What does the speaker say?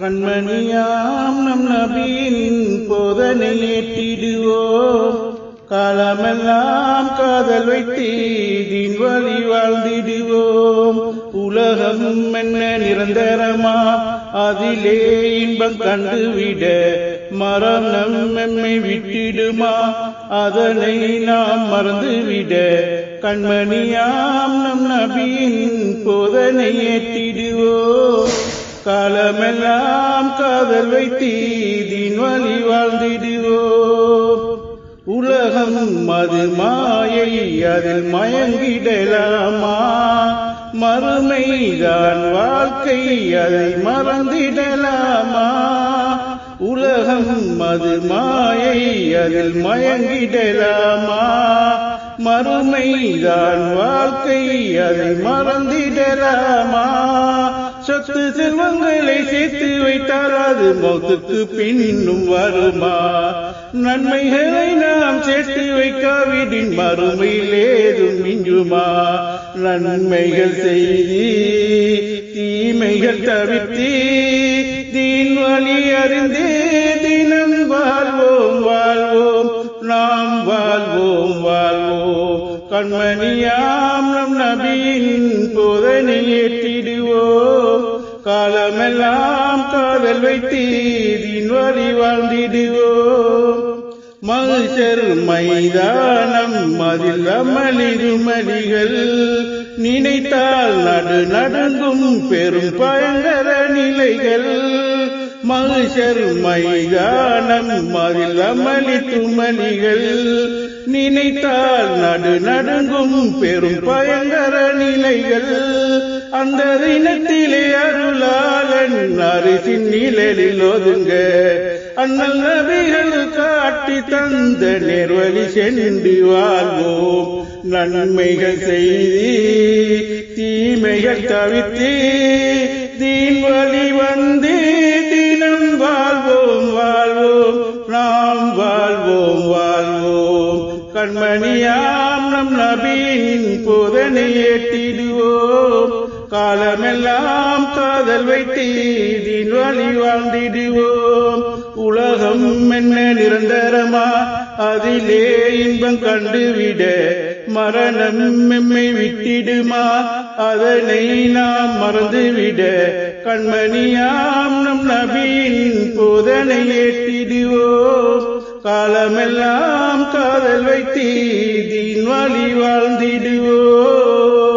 கண்மணியாம் நம் நபியின் போதனை ஏற்றிடுவோம். காலமெல்லாம் காதல் வைத்து வைத்தீதின் வழி வாழ்ந்திடுவோம். உலகம் என்ன நிரந்தரமா? அதிலே இன்பம் கண்டுவிட மரணம் நம்மை விட்டிடுமா? அதனை நாம் மறந்துவிட கண்மணியாம் நம் நபியின் போதனை ஏற்றிடுவோம். காலமெல்லாம் காதல் வைத்தீதின் வழி வாழ்ந்திடுவோம் உலகம் அது மாயை அதில் மயங்கிடலாமா? மறுமைதான் வாழ்க்கை அதை மறந்திடலாமா? உலகம் அது மாயை அதில் மயங்கிடலாமா? மறுமைதான் வாழ்க்கை அதை மறந்திடலாமா? பத்து செல்வங்களை சேர்த்து வைத்தால் அது மௌத்துக்கு பின்னும் வருமா? நன்மைகளை நாம் சேர்த்து வைக்காவிடின் மறுமையில் ஏதும் மிஞ்சுமா? நன்மைகள் செய்தி தீமைகள் தவிர்த்தி தீன் வழி அறிந்தே தினம் வாழ்வோம் வாழ்வோம். நாம் வாழ்வோம் வாழ்வோம். கண்மணியாம் நம் நபியின் போதனையே காலமெல்லாம் காதல் வைத்தீரின் வழி வாழ்ந்திடுவோம். மகிழ்ச்சர் மைதானம் மதில் அமலிரு மணிகள். நினைத்தால் நடு நடங்கும் பெரும் பயங்கர நிலைகள். மகிழ்ச்சர் மைதானம் மதில் அமளி துமலிகள் நினைத்தால் நடு நடுங்கும் பெரும் பயங்கர நிலைகள். அந்த இனத்திலே அருளாளன் அரிசின் நிழலில் ஒதுங்க. அண்ணல் நபிகள் காட்டி தந்த நேர்வழி சென்று வாழ்வோம். நன்மைகள் செய்தி தீமைகள் தவித்து தீன் வழி வந்து தினம் வாழ்வோம் வாழ்வோம். நாம் வாழ்வோம் வாழ்வோம். கண்மணியாம் நம் நபியின் போதனை ஏற்றிடுவோம். காலமெல்லாம் காதல் வைத்து வழி வாழ்ந்திடுவோம். உலகம் என்ன நிரந்தரமா? அதிலே இன்பம் கண்டுவிட மரணம் எம்மை விட்டிடுமா? அதனை நாம் மறந்துவிட கண்மணியாம் நம் நபியின் போதனை ஏற்றிடுவோம். காலமெல்லாம் காதல் வைத்தீதின் வழி வாழ்ந்திடுவோம்.